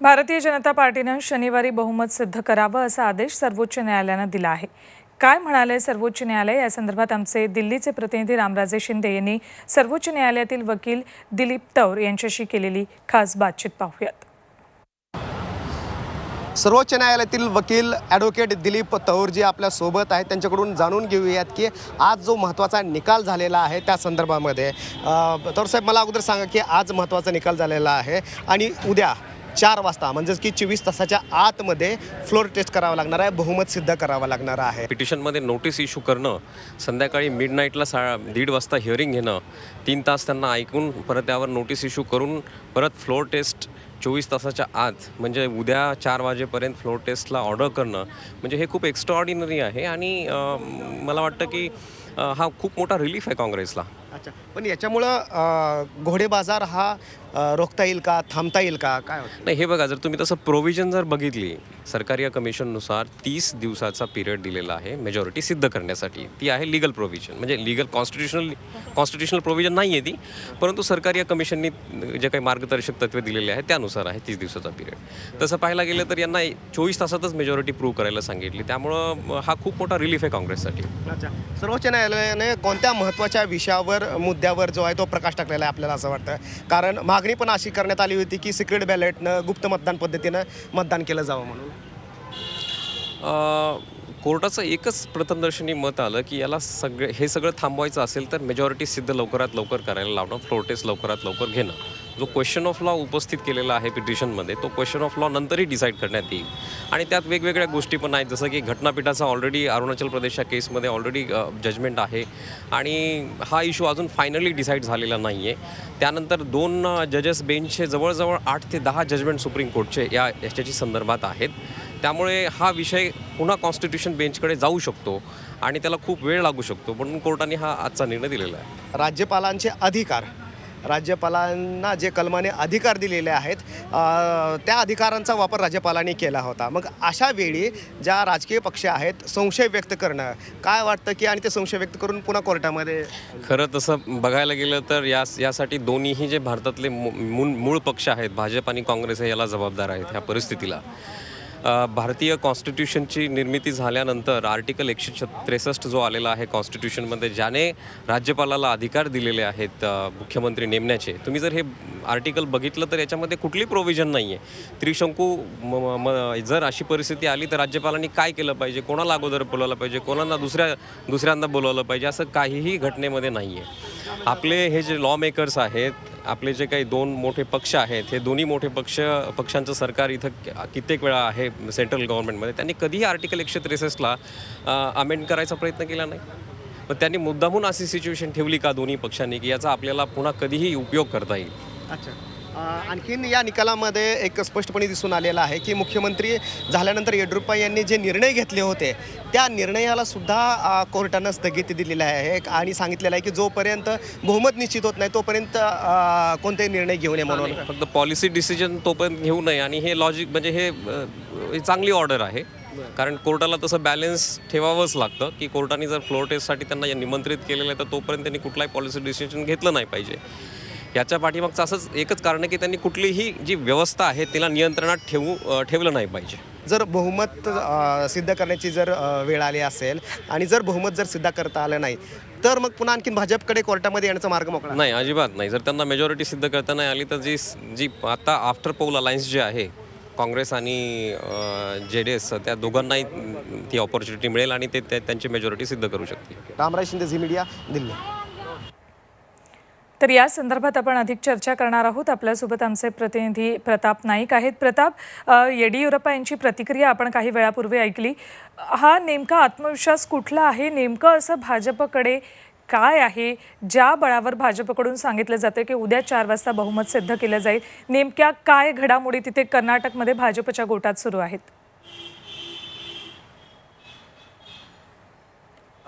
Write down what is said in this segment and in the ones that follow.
भारतीय जनता पार्टीनं शनिवारी बहुमत सिद्ध करावं असा आदेश सर्वोच्च न्यायालयानं दिला आहे. काय म्हणाले सर्वोच्च न्यायालय? या संदर्भात आमचे दिल्लीचे प्रतिनिधी रामराजे शिंदे यांनी सर्वोच्च न्यायालयातील वकील दिलीप तौर यांच्याशी केलेली खास बातचीत पाहूयात. सर्वोच्च न्यायालयातील वकील ॲडव्होकेट दिलीप तौर जे आपल्यासोबत आहेत त्यांच्याकडून जाणून घेऊयात की आज जो महत्त्वाचा निकाल झालेला आहे त्या संदर्भामध्ये. तौर साहेब मला अगोदर सांगा की आज महत्त्वाचा निकाल झालेला आहे आणि उद्या चार वाजता म्हणजेच की चोवीस तासाच्या आतमध्ये फ्लोर टेस्ट करावा लागणार आहे बहुमत सिद्ध करावा लागणार आहे. पिटिशनमध्ये नोटीस इश्यू करणं संध्याकाळी मिड नाईटला सा दीड वाजता हिअरिंग घेणं तीन तास त्यांना ऐकून परत त्यावर नोटीस इश्यू करून परत फ्लोर टेस्ट चोवीस तासाच्या आत म्हणजे उद्या चार वाजेपर्यंत फ्लोर टेस्टला ऑर्डर करणं म्हणजे हे खूप एक्स्ट्रा ऑर्डिनरी आहे. आणि मला वाटतं की हा खूप मोठा रिलीफ आहे काँग्रेसला. अच्छा. पण याच्यामुळं घोडे बाजार हा अ, रोखता येईल का थांबता येईल का? काय वाटतं नाही हे बघा जर तुम्ही तसं प्रोव्हिजन जर बघितली सरकारी कमिशननुसार तीस दिवसाचा पिरियड दिलेला आहे मेजॉरिटी सिद्ध करण्यासाठी. ती आहे लिगल प्रोव्हिजन म्हणजे लिगल कॉन्स्टिट्युशनल कॉन्स्टिट्युशनल प्रोव्हिजन नाही आहे ती परंतु सरकारी कमिशननी जे काही मार्गदर्शक तत्वे दिलेले आहेत त्यानुसार आहे तीस दिवसाचा पिरियड तसं पाहायला गेलं तर यांना चोवीस तासातच मेजॉरिटी प्रूव्ह करायला सांगितली. त्यामुळं हा खूप मोठा रिलीफ आहे काँग्रेससाठी. अच्छा. सर्वोच्च न्यायालयाने कोणत्या महत्त्वाच्या विषयावर मुद्द्यावर जो आहे तो प्रकाश टाकलेला आहे आपल्याला असं वाटतं. कारण मागणी पण अशी करण्यात आली होती की सिक्रेट बॅलेटनं गुप्त मतदान पद्धतीनं मतदान केलं जावं म्हणून. कोर्टाचं एकच प्रथमदर्शनी मत आलं की याला सगळे हे सगळं थांबवायचं असेल तर मेजॉरिटी सिद्ध लवकरात लवकर करायला लावणं फ्लोर टेस्ट लवकरात लवकर घेणं. जो क्वेश्चन ऑफ लॉ उपस्थित केलेला आहे पिटिशनमध्ये तो क्वेश्चन ऑफ लॉ नंतरही डिसाईड करण्यात येईल. आणि त्यात वेगवेगळ्या गोष्टी पण आहेत जसं की घटनापीठाचा ऑलरेडी अरुणाचल प्रदेशच्या केसमध्ये ऑलरेडी जजमेंट आहे. आणि हा इश्यू अजून फायनली डिसाईड झालेला नाही आहे त्यानंतर दोन जजेस बेंचचे जवळजवळ आठ ते दहा जजमेंट सुप्रीम कोर्टचे या याच्याची संदर्भात आहेत. त्यामुळे हा विषय पुन्हा कॉन्स्टिट्यूशन बेंचकडे जाऊ शकतो आणि त्याला खूप वेळ लागू शकतो म्हणून कोर्टाने हा आजचा निर्णय दिलेला आहे. राज्यपालांचे अधिकार राज्यपालांना जे कलमाने अधिकार दिलेले आहेत त्या अधिकारांचा वापर राज्यपालांनी केला होता. मग अशा वेळी ज्या राजकीय पक्ष आहेत संशय व्यक्त करणं काय वाटतं की आणि ते संशय व्यक्त करून पुन्हा कोर्टामध्ये? खरं तसं बघायला गेलं तर या यासाठी दोन्हीही जे भारतातले मू- मूळ मूळ पक्ष आहेत भाजप आणि काँग्रेस हे याला जबाबदार आहेत ह्या परिस्थितीला. भारतीय कॉन्स्टिट्यूशनची निर्मिती झाल्यानंतर आर्टिकल एकशे छ त्रेसष्ट जो आलेला आहे कॉन्स्टिट्यूशनमध्ये ज्याने राज्यपालाला अधिकार दिलेले आहेत मुख्यमंत्री नेमण्याचे. तुम्ही जर हे आर्टिकल बघितलं तर याच्यामध्ये कुठली प्रोव्हिजन नाही आहे त्रिशंकू म- म- म- जर अशी परिस्थिती आली तर राज्यपालांनी काय केलं पाहिजे? कोणाला अगोदर बोलावलं पाहिजे? कोणाला दुसऱ्या दुसऱ्यांदा बोलावलं पाहिजे? असं काहीही घटनेमध्ये नाही आहे आपले हे जे लॉ मेकर्स आहेत आपले जे काही दोन मोठे पक्ष आहेत हे दोन्ही मोठे पक्ष पक्षांचं सरकार इथं कित्येक वेळा आहे सेंट्रल गव्हर्नमेंटमध्ये त्यांनी कधीही आर्टिकल एकशे त्रेसष्टला अमेंड करायचा प्रयत्न केला नाही. मग त्यांनी मुद्दामून अशी सिच्युएशन ठेवली का दोन्ही पक्षांनी की याचा आपल्याला पुन्हा कधीही उपयोग करता येईल? अच्छा. आणखीन या निकालामध्ये एक स्पष्टपणे दिसून आलेलं आहे की मुख्यमंत्री झाल्यानंतर येडियुरप्पा यांनी जे निर्णय घेतले होते त्या निर्णयाला सुद्धा कोर्टानं स्थगिती दिलेली आहे आणि सांगितलेलं आहे की जोपर्यंत बहुमत निश्चित होत नाही तोपर्यंत कोणतेही निर्णय घेऊ नये म्हणून. फक्त पॉलिसी डिसिजन तोपर्यंत घेऊ नये आणि हे लॉजिक म्हणजे हे हे चांगली ऑर्डर आहे. कारण कोर्टाला तसं बॅलन्स ठेवावंच लागतं की कोर्टाने जर फ्लोर टेस्टसाठी त्यांना निमंत्रित केलेलं आहे तर तोपर्यंत त्यांनी कुठलाही पॉलिसी डिसिजन घेतलं नाही पाहिजे. याच्या पाठीमागचं असंच एकच कारण आहे की त्यांनी कुठलीही जी व्यवस्था आहे तिला नियंत्रणात ठेवू ठेवलं नाही पाहिजे. जर बहुमत सिद्ध करण्याची जर वेळ आली असेल आणि जर बहुमत जर सिद्ध करता आलं नाही तर मग पुन्हा आणखीन भाजपकडे कोर्टामध्ये येण्याचा मार्ग मोकळा. नाही अजिबात नाही. जर त्यांना मेजॉरिटी सिद्ध करता नाही आली तर जी जी आता आफ्टर पोल अलायन्स जे आहे काँग्रेस आणि जे डी एस त्या दोघांनाही ती ऑपॉर्च्युनिटी मिळेल आणि ते ते त्यांची मेजॉरिटी सिद्ध करू शकतील. Ramrai Shinde Zee Media Delhi. तर या संदर्भात आपण अधिक चर्चा करणार आहोत. आपल्यासोबत आमचे प्रतिनिधी प्रताप नाईक आहेत. प्रताप येडियुरप्पा यांची प्रतिक्रिया आपण काही वेळापूर्वी ऐकली. हा नेमका आत्मविश्वास कुठला आहे? नेमकं असं भाजपकडे काय आहे? ज्या बळावर भाजपकडून सांगितलं जातं की उद्या चार वाजता बहुमत सिद्ध केलं जाईल. नेमक्या काय घडामोडी तिथे कर्नाटकमध्ये भाजपच्या गोटात सुरू आहेत?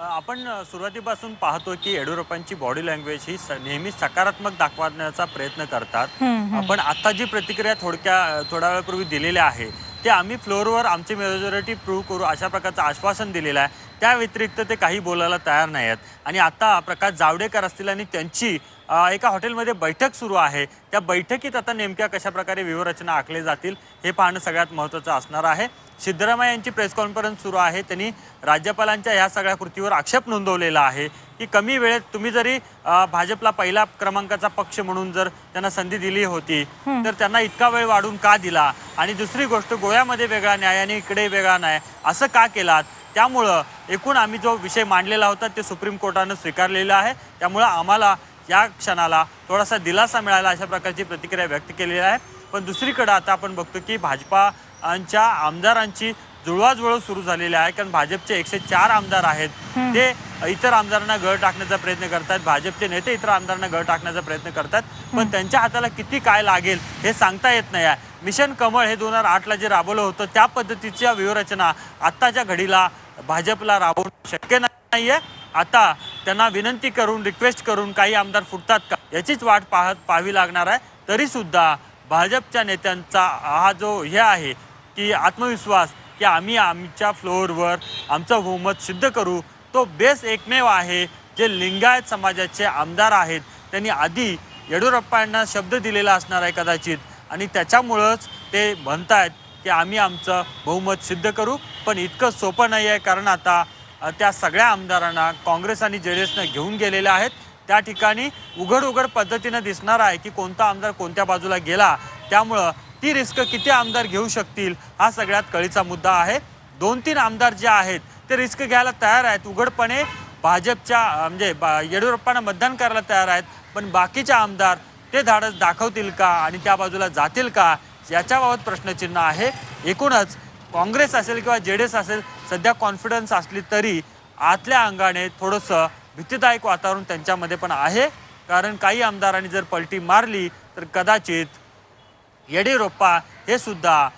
आपण सुरुवातीपासून पाहतो की येडियुरप्पांची बॉडी लँग्वेज ही नेहमी सकारात्मक दाखवण्याचा प्रयत्न करतात. आपण आता जी प्रतिक्रिया थोडक्या थोड्या वेळापूर्वी दिलेली आहे ते आम्ही फ्लोअरवर आमची मेजॉरिटी प्रूव्ह करू अशा प्रकारचं आश्वासन दिलेलं आहे. त्या व्यतिरिक्त ते काही बोलायला तयार नाही आहेत आणि आता प्रकाश जावडेकर असतील आणि त्यांची एका हॉटेलमध्ये बैठक सुरू आहे. त्या बैठकीत आता नेमक्या कशा प्रकारे व्यूहरचना आखले जातील हे पाहणं सगळ्यात महत्त्वाचं असणार आहे. सिद्धरामय्या यांची प्रेस कॉन्फरन्स सुरू आहे. त्यांनी राज्यपालांच्या ह्या सगळ्या कृतीवर आक्षेप नोंदवलेला आहे की कमी वेळेत तुम्ही जरी भाजपला पहिला क्रमांकाचा पक्ष म्हणून जर त्यांना संधी दिली होती तर त्यांना इतका वेळ वाढून का दिला? आणि दुसरी गोष्ट गोव्यामध्ये वेगळा न्याय आणि इकडे वेगळा न्याय असं का केलात? त्यामुळं एकूण आम्ही जो विषय मांडलेला होता ते सुप्रीम कोर्टानं स्वीकारलेला आहे. त्यामुळं आम्हाला या क्षणाला थोडासा दिलासा मिळाला अशा प्रकारची प्रतिक्रिया व्यक्त केलेली आहे. पण दुसरीकडे आता आपण बघतो की भाजपाच्या आमदारांची जुळवाजुळव सुरू झालेली आहे. कारण भाजपचे एकशे चार आमदार आहेत. ते इतर आमदारांना गळ टाकण्याचा प्रयत्न करतात. भाजपचे नेते इतर आमदारांना गळ टाकण्याचा प्रयत्न करतात. पण त्यांच्या हाताला किती काय लागेल हे सांगता येत नाही आहे. मिशन कमळ हे दोन हजार आठला जे राबवलं होतं त्या पद्धतीच्या व्यूहरचना आत्ताच्या घडीला भाजपला राबवणं शक्य नाहीये. आता त्यांना विनंती करून रिक्वेस्ट करून काही आमदार फुटतात का? याचीच वाट पाहत पाहावी लागणार आहे. तरी सुद्धा भाजपच्या नेत्यांचा हा जो हे आहे की आत्मविश्वास की आम्ही आमच्या फ्लोअरवर आमचं बहुमत सिद्ध करू तो बेस एकमेव आहे. जे लिंगायत समाजाचे आमदार आहेत त्यांनी आधी येडियुरप्पा यांना शब्द दिलेला असणार आहे कदाचित. आणि त्याच्यामुळंच ते म्हणतायत की आम्ही आमचं बहुमत सिद्ध करू पण इतकं सोपं नाही आहे कारण आता त्या सगळ्या आमदारांना काँग्रेस आणि जे डी एसनं घेऊन गेलेले आहेत. त्या ठिकाणी उघड उघड पद्धतीनं दिसणार आहे की कोणता आमदार कोणत्या बाजूला गेला. त्यामुळं ती रिस्क किती आमदार घेऊ शकतील हा सगळ्यात कळीचा मुद्दा आहे. दोन तीन आमदार जे आहेत ते रिस्क घ्यायला तयार आहेत. उघडपणे भाजपच्या म्हणजे बा- येडियुरप्पांना मतदान करायला तयार आहेत. पण बाकीचे आमदार ते धाडस दाखवतील का आणि त्या बाजूला जातील का याच्याबाबत प्रश्नचिन्ह आहे. एकूणच काँग्रेस असेल किंवा जे डी एस असेल सध्या कॉन्फिडन्स असली तरी आतल्या अंगाने थोडंसं भीतीदायक वातावरण त्यांच्यामध्ये पण आहे. कारण काही आमदारांनी जर पलटी मारली तर कदाचित येडियुरप्पा हे सुद्धा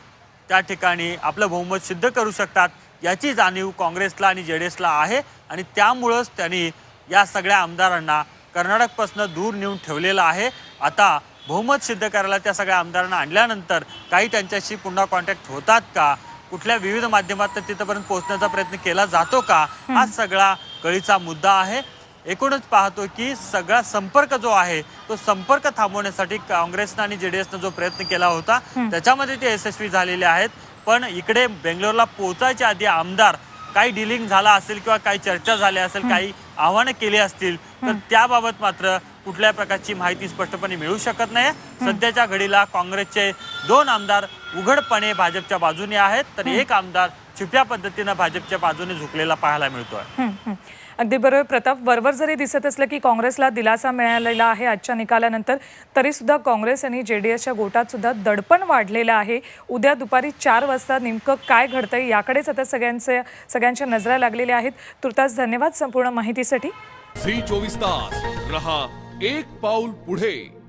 त्या ठिकाणी आपलं बहुमत सिद्ध करू शकतात. याची जाणीव काँग्रेसला आणि जे डी एसला आहे आणि त्यामुळंच त्यांनी या सगळ्या आमदारांना कर्नाटकपासून दूर नेऊन ठेवलेलं आहे. आता बहुमत सिद्ध करायला त्या सगळ्या आमदारांना आणल्यानंतर काही त्यांच्याशी पुन्हा कॉन्टॅक्ट होतात का? कुठल्या विविध माध्यमातून तिथपर्यंत पोहोचण्याचा प्रयत्न केला जातो का? हा सगळा कळीचा मुद्दा आहे. एकूणच पाहतो की सगळा संपर्क जो आहे तो संपर्क थांबवण्यासाठी काँग्रेसनं आणि जेडीएसनं जो प्रयत्न केला होता त्याच्यामध्ये ते यशस्वी झालेले आहेत. पण इकडे बेंगलोरला पोहोचायच्या आधी आमदार काही डिलिंग झाला असेल किंवा काही चर्चा झाल्या असेल काही आव्हानं केली असतील तर त्याबाबत मात्र कुठल्या प्रकारची माहिती स्पष्टपणे मिळू शकत नाही. सध्याच्या घडीला काँग्रेसचे दोन आमदार उघडपणे भाजपच्या बाजूने आहेत. तर एक आमदार छुप्या पद्धतीनं भाजपच्या बाजूने झुकलेला पाहायला मिळतोय. अगदी बरोबर. प्रताप वरवर जरी दिसत असलं की काँग्रेसला दिलासा मिळालेला आहे आजच्या निकालानंतर तरी सुद्धा काँग्रेस आणि जे डी एसच्या गोटात सुद्धा दडपण वाढलेलं आहे. उद्या दुपारी चार वाजता नेमकं काय घडतंय याकडेच आता सगळ्यांचे सगळ्यांच्या नजरा लागलेल्या आहेत. तुर्तास धन्यवाद संपूर्ण माहितीसाठी. झी चोवीस तास. रहा एक पाऊल पुढे.